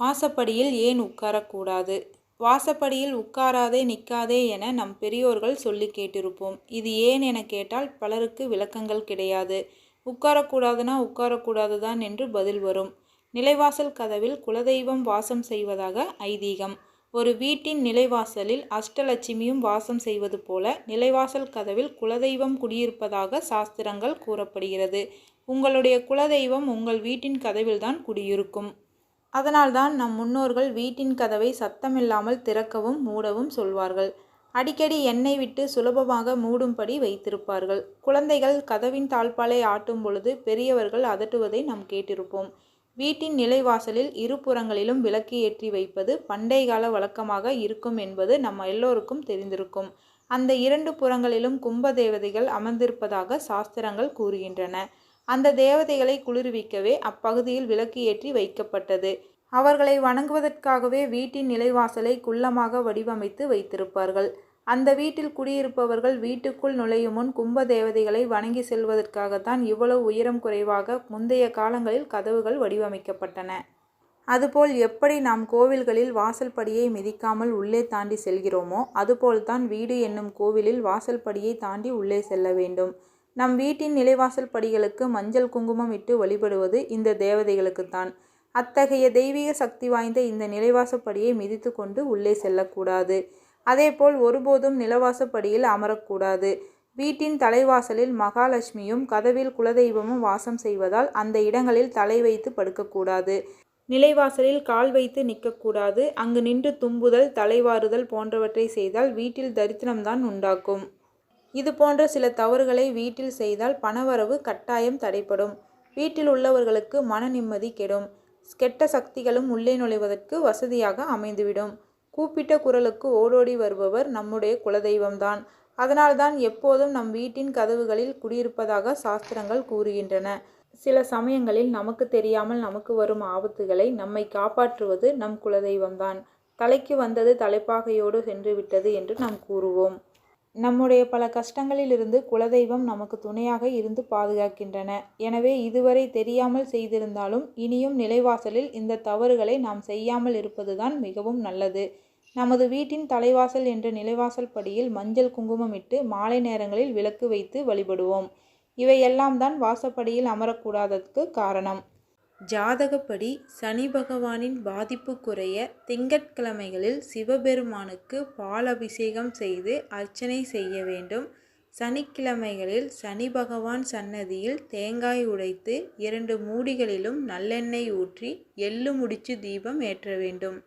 வாசப்படியில் ஏன் உட்காரக்கூடாது? வாசப்படியில் உட்காராதே நிற்காதே என நம் பெரியோர்கள் சொல்லி கேட்டிருப்போம். இது ஏன் என கேட்டால் பலருக்கு விளக்கங்கள் கிடையாது. உட்காரக்கூடாதுன்னா உட்காரக்கூடாது தான் என்று பதில் வரும். நிலைவாசல் கதவில் குலதெய்வம் வாசம் செய்வதாக ஐதீகம். ஒரு வீட்டின் நிலைவாசலில் அஷ்டலட்சுமியும் வாசம் செய்வது போல நிலைவாசல் கதவில் குலதெய்வம் குடியிருப்பதாக சாஸ்திரங்கள் கூறப்படுகிறது. உங்களுடைய குலதெய்வம் உங்கள் வீட்டின் கதவில்தான் குடியிருக்கும். அதனால்தான் நம் முன்னோர்கள் வீட்டின் கதவை சத்தமில்லாமல் திறக்கவும் மூடவும் சொல்வார்கள். அடிக்கடி எண்ணெய் விட்டு சுலபமாக மூடும்படி வைத்திருப்பார்கள். குழந்தைகள் கதவின் தாழ்பாலை ஆட்டும் பொழுது பெரியவர்கள் அதட்டுவதை நாம் கேட்டிருப்போம். வீட்டின் நிலைவாசலில் இரு புறங்களிலும் விளக்கு ஏற்றி வைப்பது பண்டைய கால வழக்கமாக இருக்கும் என்பது நம்ம எல்லோருக்கும் தெரிந்திருக்கும். அந்த இரண்டு புறங்களிலும் கும்ப தேவதைகள் அமர்ந்திருப்பதாக சாஸ்திரங்கள் கூறுகின்றன. அந்த தேவதைகளை குளிர்விக்கவே அப்பகுதியில் விளக்கு ஏற்றி வைக்கப்பட்டது. அவர்களை வணங்குவதற்காகவே வீட்டின் நிலைவாசலை குள்ளமாக வடிவமைத்து வைத்திருப்பார்கள். அந்த வீட்டில் குடியிருப்பவர்கள் வீட்டுக்குள் நுழையும் முன் கும்ப தேவதைகளை வணங்கி செல்வதற்காகத்தான் இவ்வளவு உயரம் குறைவாக முந்தைய காலங்களில் கதவுகள் வடிவமைக்கப்பட்டன. அதுபோல் எப்படி நாம் கோவில்களில் வாசல் படியை மிதிக்காமல் உள்ளே தாண்டி செல்கிறோமோ அதுபோல்தான் வீடு என்னும் கோவிலில் வாசல் படியை தாண்டி உள்ளே செல்ல வேண்டும். நம் வீட்டின் நிலைவாசல் படிகளுக்கு மஞ்சள் குங்குமம் இட்டு வழிபடுவது இந்த தேவதைகளுக்குத்தான். அத்தகைய தெய்வீக சக்தி வாய்ந்த இந்த நிலைவாசப்படியை மிதித்து கொண்டு உள்ளே செல்லக்கூடாது. அதேபோல் ஒருபோதும் நிலவாசப்படியில் அமரக்கூடாது. வீட்டின் தலைவாசலில் மகாலட்சுமியும் கதவில் குலதெய்வமும் வாசம் செய்வதால் அந்த இடங்களில் தலை வைத்து படுக்கக்கூடாது. நிலைவாசலில் கால் வைத்து நிற்கக்கூடாது. அங்கு நின்று தும்புதல் தலைவாறுதல் போன்றவற்றை செய்தால் வீட்டில் தரித்திரம்தான் உண்டாக்கும். இது போன்ற சில தவறுகளை வீட்டில் செய்தால் பணவரவு கட்டாயம் தடைப்படும் வீட்டில் உள்ளவர்களுக்கு மன நிம்மதி கெடும். கெட்ட சக்திகளும் உள்ளே நுழைவதற்கு வசதியாக அமைந்துவிடும். கூப்பிட்ட குரலுக்கு ஓடோடி வருபவர் நம்முடைய குலதெய்வம்தான். அதனால்தான் எப்போதும் நம் வீட்டின் கதவுகளில் குடியிருப்பதாக சாஸ்திரங்கள் கூறுகின்றன. சில சமயங்களில் நமக்கு தெரியாமல் நமக்கு வரும் ஆபத்துகளை நம்மை காப்பாற்றுவது நம் குலதெய்வம்தான். தலைக்கு வந்தது தலைப்பாகையோடு சென்று விட்டது என்று நாம் கூறுவோம். நம்முடைய பல கஷ்டங்களிலிருந்து குலதெய்வம் நமக்கு துணையாக இருந்து பாதுகாக்கின்றன. எனவே இதுவரை தெரியாமல் செய்திருந்தாலும் இனியும் நிலைவாசலில் இந்த தவறுகளை நாம் செய்யாமல் இருப்பதுதான் மிகவும் நல்லது. நமது வீட்டின் தலைவாசல் என்ற நிலைவாசல் படியில் மஞ்சள் குங்குமம் இட்டு மாலை நேரங்களில் விளக்கு வைத்து வழிபடுவோம். இவையெல்லாம் தான் வாசப்படியில் அமரக்கூடாததற்கு காரணம். ஜாதகப்படி சனி பகவானின் பாதிப்பு குறைய திங்கட்கிழமைகளில் சிவபெருமானுக்கு பால் அபிஷேகம் செய்து அர்ச்சனை செய்ய வேண்டும். சனிக்கிழமைகளில் சனி பகவான் சன்னதியில் தேங்காய் உடைத்து இரண்டு மூடிகளிலும் நல்லெண்ணெய் ஊற்றி எள்ளு முடிச்சு தீபம் ஏற்ற வேண்டும்.